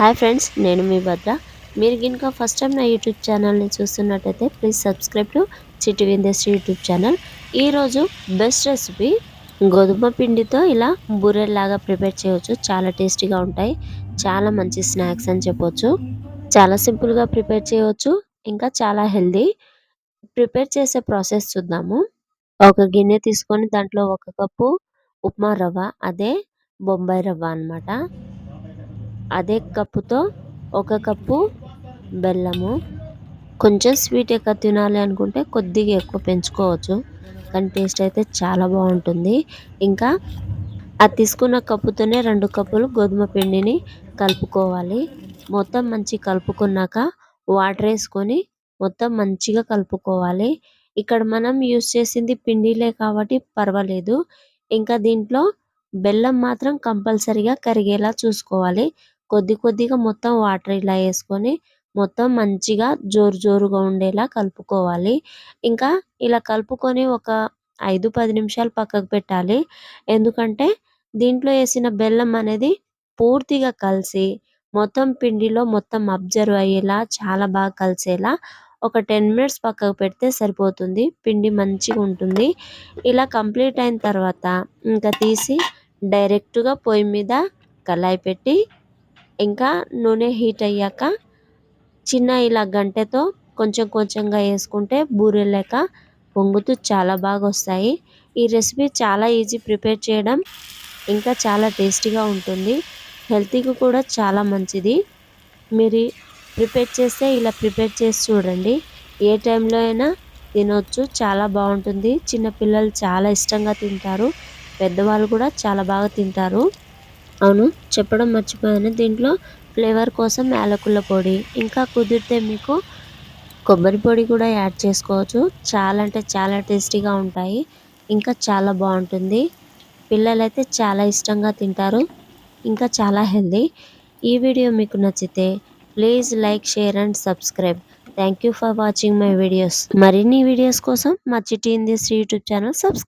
Hi friends నేను మీ భద్ర. మీరు కనుక ఫస్ట్ టైం నా యూట్యూబ్ ఛానల్ని చూస్తున్నట్టయితే ప్లీజ్ సబ్స్క్రైబ్ టు చిటివి ఇండస్ట్రీ యూట్యూబ్ ఛానల్. ఈరోజు బెస్ట్ రెసిపీ గోధుమ పిండితో ఇలా బూరెల్లాగా ప్రిపేర్ చేయవచ్చు. చాలా టేస్టీగా ఉంటాయి. చాలా మంచి స్నాక్స్ అని చెప్పొచ్చు. చాలా సింపుల్గా ప్రిపేర్ చేయవచ్చు. ఇంకా చాలా హెల్దీ ప్రిపేర్ చేసే ప్రాసెస్ చూద్దాము. ఒక గిన్నె తీసుకొని దాంట్లో ఒక కప్పు ఉప్మా రవ్వ అదే బొంబాయి రవ్వ అన్నమాట. అదే కప్పుతో ఒక కప్పు బెల్లము. కొంచెం స్వీట్ ఎక్కువ తినాలి అనుకుంటే కొద్దిగా ఎక్కువ పెంచుకోవచ్చు. కానీ టేస్ట్ అయితే చాలా బాగుంటుంది. ఇంకా అది తీసుకున్న కప్పుతోనే రెండు కప్పులు గోధుమ పిండిని కలుపుకోవాలి. మొత్తం మంచి కలుపుకున్నాక వాటర్ వేసుకొని మొత్తం మంచిగా కలుపుకోవాలి. ఇక్కడ మనం యూస్ చేసింది పిండిలే కాబట్టి పర్వాలేదు. ఇంకా దీంట్లో బెల్లం మాత్రం కంపల్సరిగా కరిగేలా చూసుకోవాలి. కొద్ది కొద్దిగా మొత్తం వాటర్ ఇలా వేసుకొని మొత్తం మంచిగా జోరు జోరుగా ఉండేలా కలుపుకోవాలి. ఇంకా ఇలా కలుపుకొని ఒక ఐదు పది నిమిషాలు పక్కకు పెట్టాలి. ఎందుకంటే దీంట్లో వేసిన బెల్లం అనేది పూర్తిగా కలిసి మొత్తం పిండిలో మొత్తం అబ్జర్వ్ అయ్యేలా చాలా బాగా కలిసేలా ఒక టెన్ మినిట్స్ పక్కకు పెడితే సరిపోతుంది. పిండి మంచిగా ఉంటుంది. ఇలా కంప్లీట్ అయిన తర్వాత ఇంకా తీసి డైరెక్ట్గా పొయ్యి మీద కళాయి పెట్టి ఇంకా నూనె హీట్ అయ్యాక చిన్న ఇలా గంటెతో కొంచెం కొంచెంగా వేసుకుంటే బూరెలేక పొంగుతూ చాలా బాగా వస్తాయి. ఈ రెసిపీ చాలా ఈజీ ప్రిపేర్ చేయడం ఇంకా చాలా టేస్టీగా ఉంటుంది. హెల్తీకి కూడా చాలా మంచిది. మీరు ప్రిపేర్ చేస్తే ఇలా ప్రిపేర్ చేసి చూడండి. ఏ టైంలో అయినా తినొచ్చు చాలా బాగుంటుంది. చిన్నపిల్లలు చాలా ఇష్టంగా తింటారు. పెద్దవాళ్ళు కూడా చాలా బాగా తింటారు. అవును చెప్పడం మర్చిపోయాను. దీంట్లో ఫ్లేవర్ కోసం యాలకుల పొడి ఇంకా కుదిరితే మీకు కొబ్బరి పొడి కూడా యాడ్ చేసుకోవచ్చు. చాలా అంటే చాలా టేస్టీగా ఉంటాయి. ఇంకా చాలా బాగుంటుంది. పిల్లలైతే చాలా ఇష్టంగా తింటారు. ఇంకా చాలా హెల్దీ. ఈ వీడియో మీకు నచ్చితే please like share and subscribe. Thank you for watching my videos. మరిన్ని వీడియోస్ కోసం మా Chitti in this YouTube channel subscribe